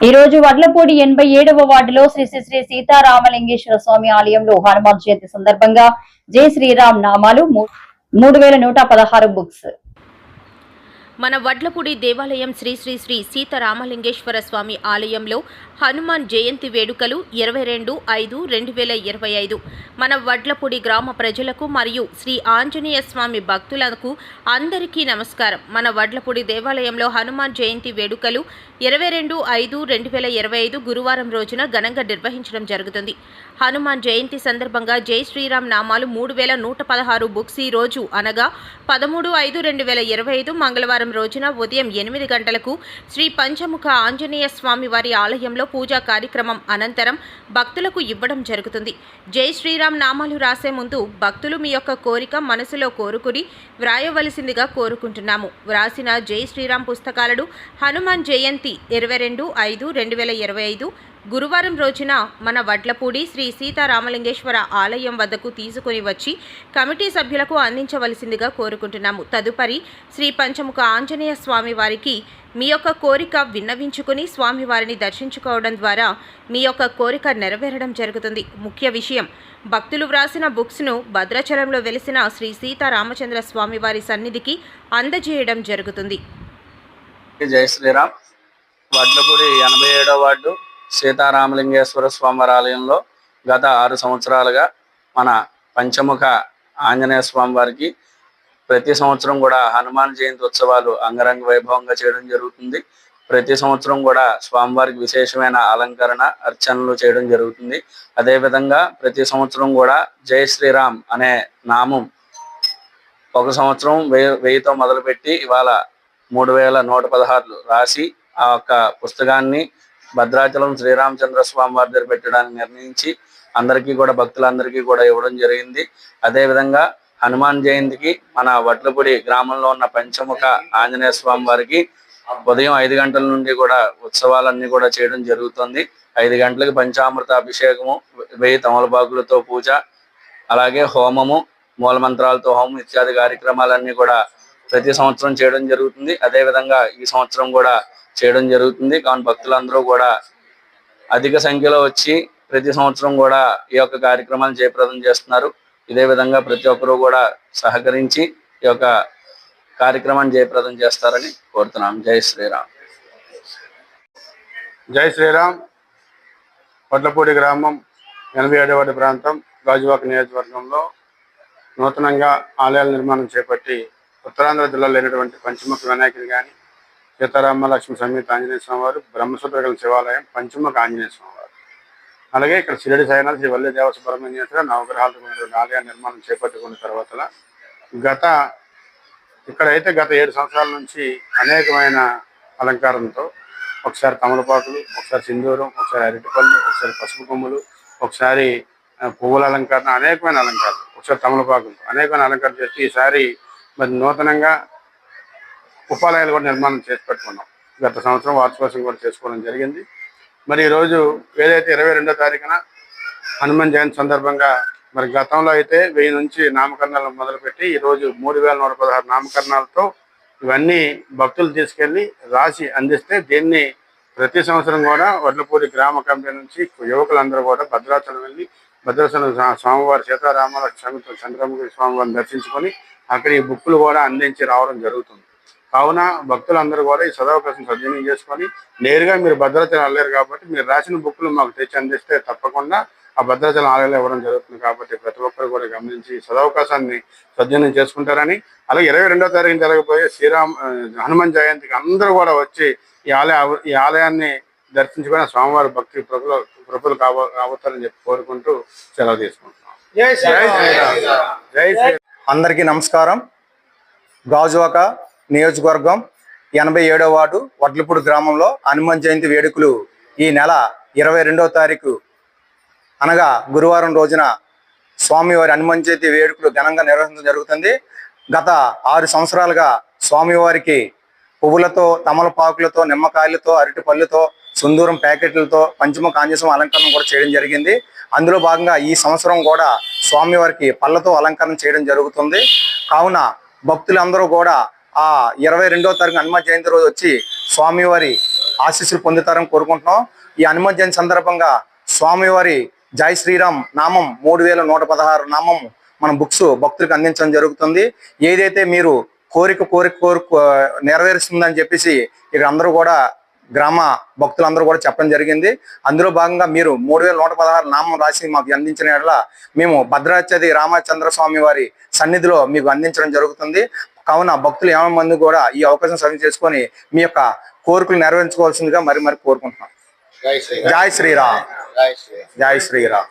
ఈ రోజు వడ్లపూడి ఎనభై ఏడవ వార్డులో శ్రీ శ్రీ శ్రీ సీతారామలింగేశ్వర స్వామి ఆలయంలో హనుమాన్ జయంతి సందర్భంగా జై శ్రీరామ్ నామాలు మూడు వేల నూట పదహారు బుక్స్. మన వడ్లపూడి దేవాలయం శ్రీ శ్రీ శ్రీ సీతారామలింగేశ్వర స్వామి ఆలయంలో హనుమాన్ జయంతి వేడుకలు ఇరవై రెండు ఐదు రెండు వేల ఇరవై ఐదు. మన వడ్లపూడి గ్రామ ప్రజలకు మరియు శ్రీ ఆంజనేయ స్వామి భక్తులకు అందరికీ నమస్కారం. మన వడ్లపూడి దేవాలయంలో హనుమాన్ జయంతి వేడుకలు ఇరవై రెండు ఐదు రెండు వేల ఇరవై ఐదు గురువారం రోజున ఘనంగా నిర్వహించడం జరుగుతుంది. హనుమాన్ జయంతి సందర్భంగా జై శ్రీరామ్ నామాలు మూడు వేల నూట పదహారు బుక్స్ ఈ రోజు అనగా పదమూడు ఐదు రెండు వేల ఇరవై ఐదు మంగళవారం రోజున ఉదయం ఎనిమిది గంటలకు శ్రీ పంచముఖ ఆంజనేయ స్వామి వారి ఆలయంలో పూజా కార్యక్రమం అనంతరం భక్తులకు ఇవ్వడం జరుగుతుంది. జై శ్రీరామ్ నామాలు రాసే ముందు భక్తులు మీ యొక్క కోరిక మనసులో కోరుకుని వ్రాయవలసిందిగా కోరుకుంటున్నాము. వ్రాసిన జై శ్రీరామ్ పుస్తకాలను హనుమాన్ జయంతి ఇరవై రెండు ఐదు రెండు వేల ఇరవై ఐదు గురువారం రోజున మన వడ్లపూడి శ్రీ సీతారామలింగేశ్వర ఆలయం వద్దకు తీసుకుని వచ్చి కమిటీ సభ్యులకు అందించవలసిందిగా కోరుకుంటున్నాము. తదుపరి శ్రీ పంచముఖ ఆంజనేయ స్వామి వారికి మీ యొక్క కోరిక విన్నవించుకుని స్వామివారిని దర్శించుకోవడం ద్వారా మీ యొక్క కోరిక నెరవేరడం జరుగుతుంది. ముఖ్య విషయం భక్తులు వ్రాసిన బుక్స్ను భద్రాచలంలో వెలిసిన శ్రీ సీతారామచంద్ర స్వామి వారి సన్నిధికి అందజేయడం జరుగుతుంది. జయ శ్రీరామ్. వడ్లపూడి ఎనభై ఏడో వార్డు సీతారామలింగేశ్వర స్వామివారి ఆలయంలో గత ఆరు సంవత్సరాలుగా మన పంచముఖ ఆంజనేయ స్వామి వారికి ప్రతి సంవత్సరం కూడా హనుమాన్ జయంతి ఉత్సవాలు అంగరంగ వైభవంగా చేయడం జరుగుతుంది. ప్రతి సంవత్సరం కూడా స్వామివారికి విశేషమైన అలంకరణ అర్చనలు చేయడం జరుగుతుంది. అదేవిధంగా ప్రతి సంవత్సరం కూడా జై శ్రీరామ్ అనే నామం ఒక సంవత్సరం వెయ్యి వెయ్యితో మొదలుపెట్టి ఇవాళ మూడు వేల నూట పదహారులు రాసి ఆ యొక్క పుస్తకాన్ని భద్రాచలం శ్రీరామచంద్ర స్వామి వారి దగ్గర పెట్టడానికి నిర్ణయించి అందరికీ కూడా భక్తులందరికీ కూడా ఇవ్వడం జరిగింది. అదేవిధంగా హనుమాన్ జయంతికి మన వడ్లపూడి గ్రామంలో ఉన్న పంచముఖ ఆంజనేయ స్వామి వారికి ఉదయం ఐదు గంటల నుండి కూడా ఉత్సవాలన్నీ కూడా చేయడం జరుగుతుంది. ఐదు గంటలకు పంచామృత అభిషేకము వెయ్యి తమలపాకులతో పూజ అలాగే హోమము మూలమంత్రాలతో హోమం ఇత్యాది కార్యక్రమాలన్నీ కూడా ప్రతి సంవత్సరం చేయడం జరుగుతుంది. అదే విధంగా ఈ సంవత్సరం కూడా చేయడం జరుగుతుంది. కావున భక్తులందరూ కూడా అధిక సంఖ్యలో వచ్చి ప్రతి సంవత్సరం కూడా ఈ యొక్క కార్యక్రమాన్ని జయప్రదం చేస్తున్నారు. ఇదే విధంగా ప్రతి ఒక్కరూ కూడా సహకరించి ఈ యొక్క కార్యక్రమాన్ని జయప్రదం చేస్తారని కోరుతున్నాం. జై శ్రీరామ్. జై శ్రీరామ్. పొట్లపూడి గ్రామం ఎనభై ఏడవడి ప్రాంతం గాజువాక నియోజకవర్గంలో నూతనంగా ఆలయాల నిర్మాణం చేపట్టి ఉత్తరాంధ్ర జిల్లాలో లేనటువంటి పంచముఖ వినాయకుని కానీ సీతారామ లక్ష్మి సమేత ఆంజనేయ స్వామి వారు శివాలయం పంచముఖ ఆంజనేయ స్వామివారు అలాగే ఇక్కడ శిరడి సాయినాథ్ శ్రీ వల్లే దేవ సుబ్రహ్మణ్యేశ్వర నవగ్రహాలతో ఉన్నటువంటి ఆలయ నిర్మాణం చేపట్టుకున్న తర్వాత గత ఇక్కడైతే గత ఏడు సంవత్సరాల నుంచి అనేకమైన అలంకారంతో ఒకసారి తమలపాకులు ఒకసారి సింధూరం ఒకసారి అరటిపళ్ళు ఒకసారి పసుపు కొమ్ములు ఒకసారి పువ్వుల అలంకరణ అనేకమైన అలంకారాలు ఒకసారి తమలపాకులు అనేకమైన అలంకారం చేసి ఈసారి మరి నూతనంగా ఉపాలయాలు కూడా నిర్మాణం చేసి పెట్టుకున్నాం. గత సంవత్సరం వార్షికోత్సవం కూడా చేసుకోవడం జరిగింది. మరి ఈరోజు ఏదైతే ఇరవై రెండో తారీఖున హనుమాన్ జయంతి సందర్భంగా మరి గతంలో అయితే వెయ్యి నుంచి నామకరణాలు మొదలుపెట్టి ఈరోజు మూడు వేల నూట పదహారు నామకరణాలతో ఇవన్నీ భక్తులు తీసుకెళ్ళి రాసి అందిస్తే దీన్ని ప్రతి సంవత్సరం కూడా వడ్లపూడి గ్రామ కమిటీ నుంచి యువకులందరూ కూడా భద్రాచలం వెళ్ళి భద్రాచలం స్వామివారి సీతారామాల సమిత చంద్రముఖి స్వామివారిని దర్శించుకొని అక్కడ ఈ బుక్కులు కూడా అందించి రావడం జరుగుతుంది. కావున భక్తులందరూ కూడా ఈ సదవకాశం సద్వినియోగం చేసుకొని నేరుగా మీరు భద్రాచలం వెళ్ళలేరు కాబట్టి మీరు రాసిన బుక్కులు మాకు తెచ్చి అందిస్తే తప్పకుండా ఆ భద్రాచలం ఆలయంలో ఇవ్వడం జరుగుతుంది కాబట్టి ప్రతి ఒక్కరు కూడా గమనించి సదవకాశాన్ని సద్వినియోగం చేసుకుంటారని అలాగే ఇరవై రెండో తారీఖు జరగబోయే శ్రీరామ్ హనుమాన్ జయంతికి అందరూ కూడా వచ్చి ఈ ఆలయ ఈ ఆలయాన్ని దర్శించుకొని స్వామివారి భక్తి ప్రభులు ప్రభులు కావ కావతారని చెప్పి కోరుకుంటూ సెలవు తీసుకుంటున్నాం. జై శ్రీరామ్. జై శ్రీరామ్. అందరికీ నమస్కారం. గాజువాక నియోజకవర్గం ఎనభై ఏడో వార్డు వడ్లపూడి గ్రామంలో హనుమాన్ జయంతి వేడుకలు ఈ నెల ఇరవై రెండవ తారీఖు. అనగా గురువారం రోజున స్వామివారి హనుమాన్ జయంతి వేడుకలు ఘనంగా నిర్వహించడం జరుగుతుంది. గత ఆరు సంవత్సరాలుగా స్వామివారికి పువ్వులతో తమలపాకులతో నిమ్మకాయలతో అరటి పళ్ళుతో సుందూరం ప్యాకెట్లతో పంచముఖ కాంజసం అలంకరణ కూడా చేయడం జరిగింది. అందులో భాగంగా ఈ సంవత్సరం కూడా స్వామివారికి పళ్ళతో అలంకరణ చేయడం జరుగుతుంది. కావున భక్తులందరూ కూడా ఆ ఇరవై రెండో తారీఖు హనుమ జయంతి రోజు వచ్చి స్వామివారి ఆశీస్సులు పొందుతారని కోరుకుంటున్నాం. ఈ హనుమ జయంతి సందర్భంగా స్వామివారి జై శ్రీరామ్ నామం మూడు వేల నూట పదహారు నామం మన బుక్స్ భక్తులకు అందించడం జరుగుతుంది. ఏదైతే మీరు కోరిక కోరిక కోరిక నెరవేరుస్తుందని చెప్పేసి ఇక్కడ అందరూ కూడా గ్రామ భక్తులందరూ కూడా చెప్పడం జరిగింది. అందులో భాగంగా మీరు మూడు వేల నూట పదహారు నామం రాసి మాకు అందించిన యెడల మేము భద్రాచది రామచంద్ర స్వామి వారి సన్నిధిలో మీకు అందించడం జరుగుతుంది. కావున భక్తులు ఏమైనా మంది కూడా ఈ అవకాశం సరి చేసుకొని మీ యొక్క కోరికలు నెరవేర్చుకోవాల్సిందిగా మరి మరి కోరుకుంటున్నాం. జై శ్రీరామ్. జై శ్రీరామ్.